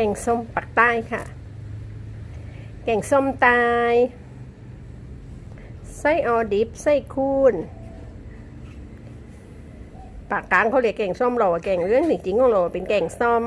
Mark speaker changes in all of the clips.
Speaker 1: แกงส้มปักใต้ค่ะ แกงส้มตาย ไส้ออดิบ ไส้คูนปากกลางเขาเรียกแกงส้มเราอแกงเรื่องจริงๆของเราเป็นแกงส้ม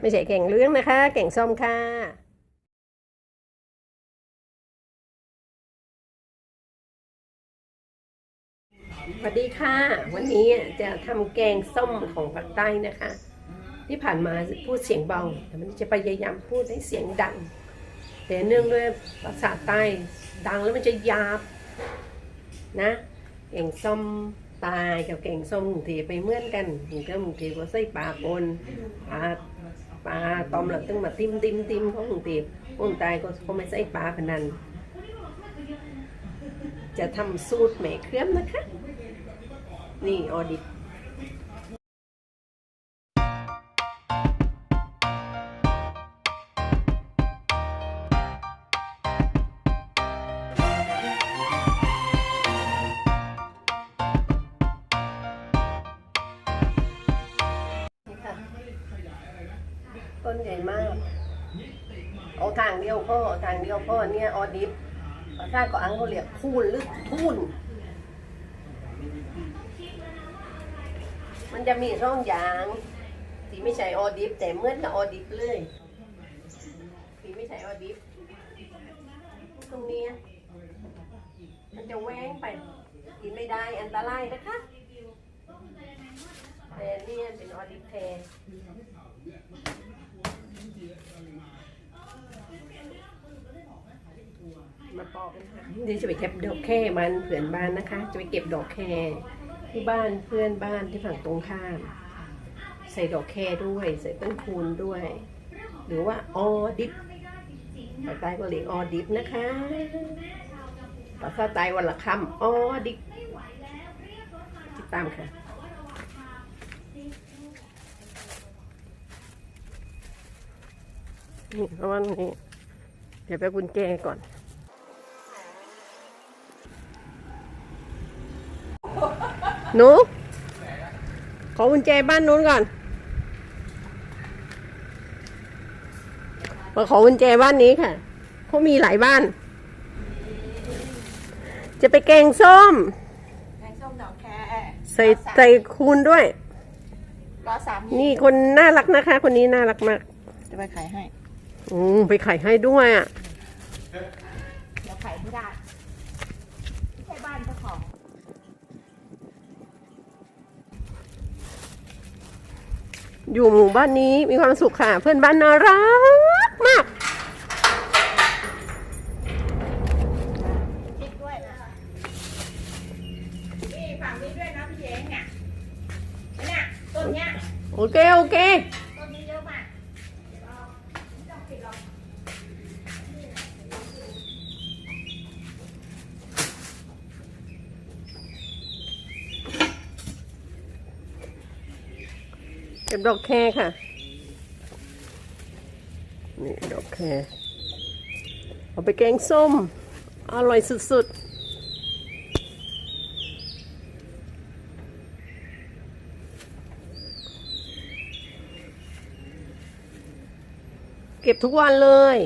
Speaker 1: ไม่ใช่แกงเรื่องนะคะ แกงส้มค่ะสวัสดีค่ะ วันนี้จะทำแกงส้มของภาคใต้นะคะ ที่ผ่านมาพูดเสียงเบา แต่มันจะพยายามพูดให้เสียงดัง แต่เนื่องด้วยภาษาใต้ดังแล้วมันจะหยาบนะแกงส้มตายกับแกงส้มกรุงเทไปเหมือนกันกรุงเทพกรุงเทพก็ใส่ปลาปนปลาปลาตอมหลักตึงมาติมติมติมของกรุงเทพคนตายก็เขาไม่ใส่ปลาพนันจะทำสูตรแหม่เครื่องนะคะ นี่ออดิบ ใหญ่มากเอาทางเดียวพ่อทางเดียวพ่อเนี่ยออดิฟภาษาก็อังเขาเรียกคูนหรือทุนมันจะมีร่องยางที่ไม่ใช่ออดิฟแต่เหมือนกับออดิฟเลยที่ไม่ใช่ออดิฟตรงนี้มันจะแหวงไปกินไม่ได้อันตรายนะคะแต่เนี่ยเป็นออดิฟแทนมาปอกกันค่ะ เดี๋ยวจะไปเก็บดอกแค่มันเพื่อนบ้านนะคะ จะไปเก็บดอกแค่ที่บ้านเพื่อนบ้านที่ฝั่งตรงข้าม ใส่ดอกแค่ด้วย ใส่ต้นคูณด้วย หรือว่าออดิฟภาษาใต้ก็เรียกออดิฟนะคะภาษาใต้วันละคำออดิฟติดตามค่ะนี่เพราะว่านี่เดี๋ยวไปกุญแจก่อน หนู ขอกุญแจบ้านนู้นก่อน มาขอกุญแจบ้านนี้ค่ะเขามีหลายบ้าน จะไปแกงส้ม
Speaker 2: แกงส้มดอกแค
Speaker 1: ใส่ใส่คูณด้วย
Speaker 2: รอสาม
Speaker 1: นี่คนน่ารักนะคะ คนนี้น่ารักมาก
Speaker 2: จะไปขายให้
Speaker 1: อืมไปขายให้ด้วยอะ
Speaker 2: อ
Speaker 1: ยู่หมู่บ้านนี้มีความสุขค่ะ เพื่อนบ้านน่ารัก
Speaker 2: เก็
Speaker 1: บดอกแคค่ะ นี่ดอกแคเอาไปแกงส้ม อร่อยสุดๆเก็บทุกวันเลย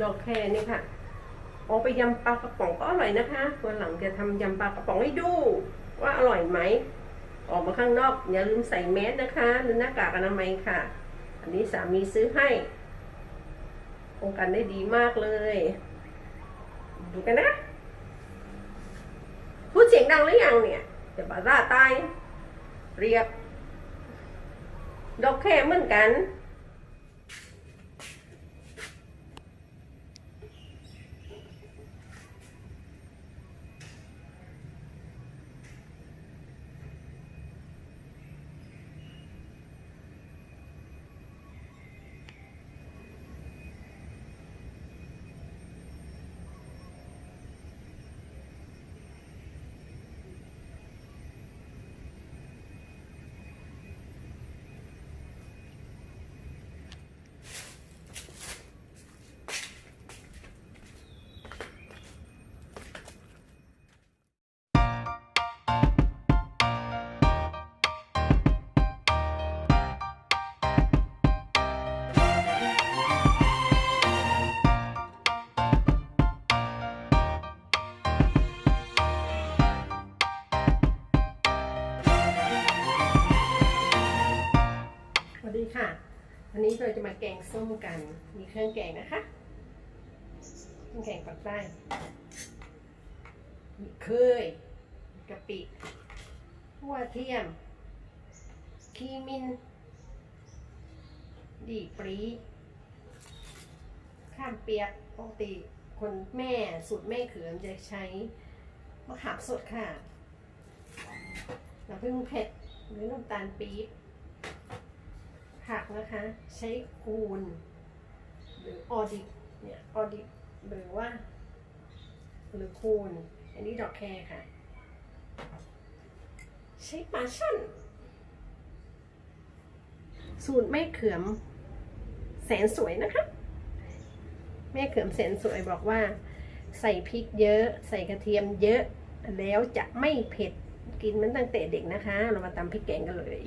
Speaker 1: ดอกแครนี่ค่ะ ยำปลากระป๋องก็อร่อยนะคะวันหลังจะทำยำปลากระป๋องให้ดู ว่าอร่อยไหม ออกมาข้างนอกอย่าลืมใส่แมสนะคะหรือหน้ากากอนามัยค่ะ อันนี้สามีซื้อให้ป้องกันได้ดีมากเลย ดูกันนะพูดเสียงดังหรือยังเนี่ยจะบาร่าตายเรียบดอกแค่เหมือนกัน ส้มกัน มีเครื่องแกงนะคะเครื่องแกงปักใต้ มีเคยกะปิหัวเทียมขีมิน ดีปรีข้ามเปียกปกติคนแม่สูตรแม่เขือมจะใช้มะขามสดค่ะน้ำผึ้งเผ็ดหรือน้ำตาลปี๊บ ผักนะคะ ใช้คูนหรือออดิบเนี่ยออดิบหรือว่า หรือคูนอันนี้ดอกแครค่ะ ใช้ปลาช่อนสูตรแม่เขือม แสนสวยนะคะ แม่เขือมแสนสวยบอกว่า ใส่พริกเยอะ ใส่กระเทียมเยอะ แล้วจะไม่เผ็ดกินมันตั้งแต่เด็กนะคะ เรามาตำพริกแกงกันเลย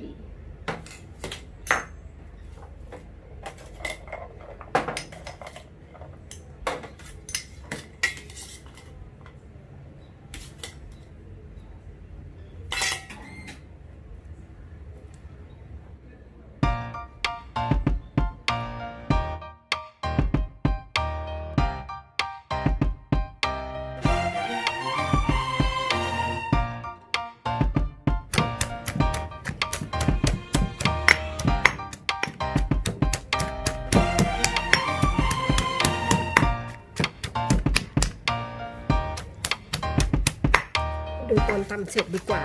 Speaker 1: อนตำเสร็จดีกว่า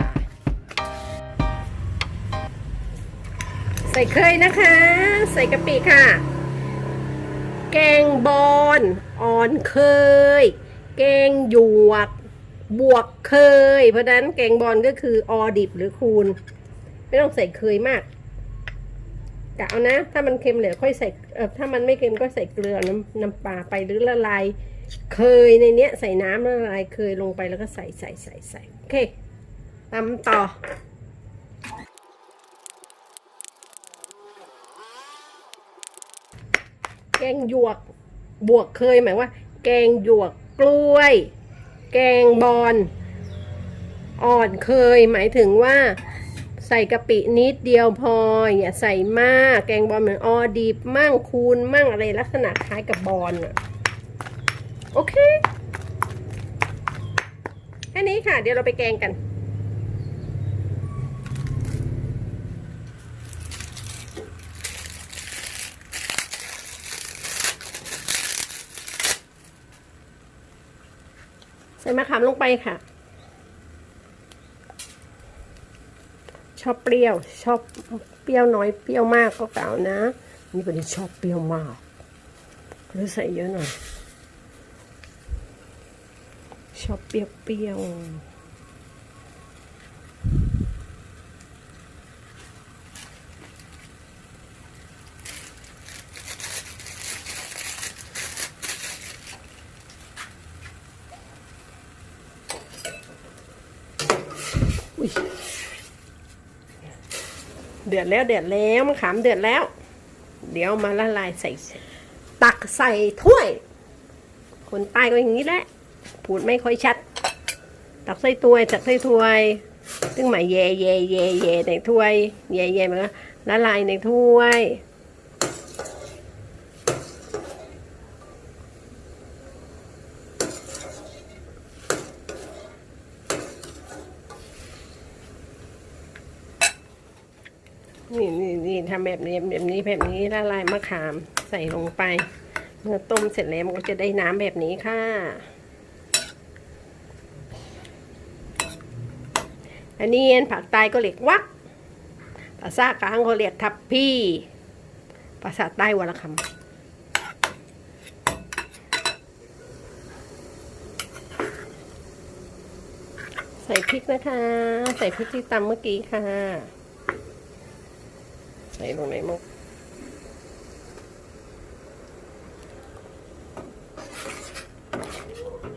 Speaker 1: ใส่เคยนะคะ ใส่กะปิค่ะ แกงบอนอ่อนเคย แกงหยวก บวกเคย เพราะนั้นแกงบอนก็คือออดิบหรือคูณ ไม่ต้องใส่เคยมากกะเอานะ ถ้ามันเค็มเหลือค่อยใส่เออถ้ามันไม่เค็มก็ใส่เกลือน้ำน้ำปลาไปหรือละลาย เคยในเนี้ยใส่น้ำละลายเคยลงไปแล้วก็ใส่ใส่ใส่ใส่โอเคตำต่อ แกงหยวก บวกเคยหมายว่า แกงหยวกกล้วย แกงบอนอ่อนเคย หมายถึงว่าใส่กะปินิดเดียวพอ อย่าใส่มาก แกงบอลเหมือนออดีบมั่งคูณมั่งอะไรลักษณะคล้ายกับบอลอะ โอเค แค่นี้ค่ะ เดี๋ยวเราไปแกงกัน ใส่มะขามลงไปค่ะ ชอบเปรี้ยว ชอบเปรี้ยวน้อยเปรี้ยวมากก็เก่านะ นี่เป็นชอบเปรี้ยวมากหรือใส่เยอะหน่อย ชอบเปรี้ยวเปียวอุ้ยเดือดแล้วเดือดแล้วมะขามเดือดแล้ว เดี๋ยวมาละลายใส่ ตักใส่ถ้วย คนใต้ก็อย่างนี้แหละ พูดไม่ค่อยชัด ตักใส่ถ้วยตักใส่ถ้วยซึ่งหมายแย่แย่แย่แย่ในถ้วยแย่แย่มันก็ละลายในถ้วยนี่นี่นี่ทำแบบนี้แบบนี้แบบนี้ละลายมะขามใส่ลงไป เมื่อต้มเสร็จแล้วมันก็จะได้น้ำแบบนี้ค่ะ อันนี้ผักตายก็เรียกวัก ภาษากลางเขาเรียกทับพี่ ภาษาใต้วรคำใส่พริกนะคะ ใส่พริกที่ตำเมื่อกี้ค่ะ ใส่ลงในหมก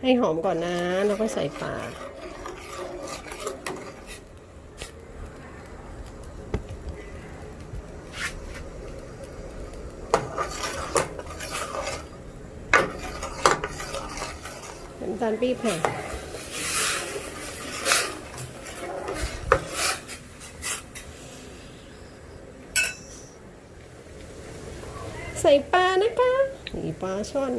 Speaker 1: ให้หอมก่อนนะ แล้วก็ใส่ปลาน้ำตาล ปี๊บค่ใส่ปลานะคะนี่ปลาช่อน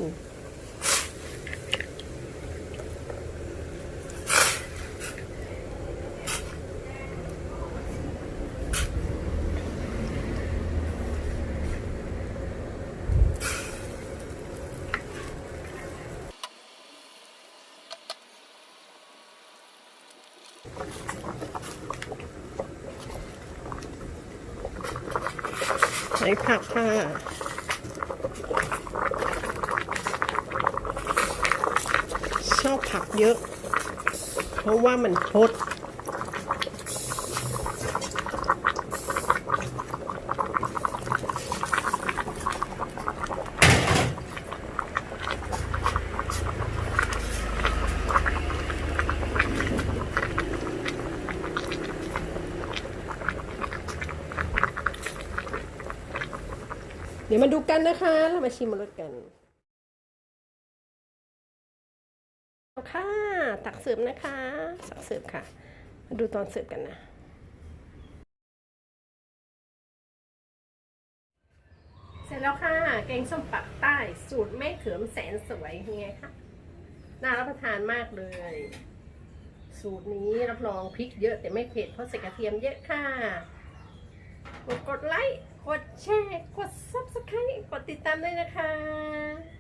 Speaker 1: ใส่ผักค่ะชอบผักเยอะ เพราะว่ามันทด ดี๋ยวมาดูกันนะคะเรามาชิมรสกันเอาค่ะ ตักเสิร์ฟนะคะตักเสิร์ฟค่ะมาดูตอนเสิร์ฟกันนะเสร็จแล้วค่ะ แกงส้มปักใต้สูตรแม่เขือมแสนสวยยังไงคะน่ารับประทานมากเลย สูตรนี้รับรองพริกเยอะแต่ไม่เผ็ดเพราะใส่กระเทียมเยอะค่ะ กดกดไลค์ กดแชร์ กด subscribe กดติดตามด้วยนะคะ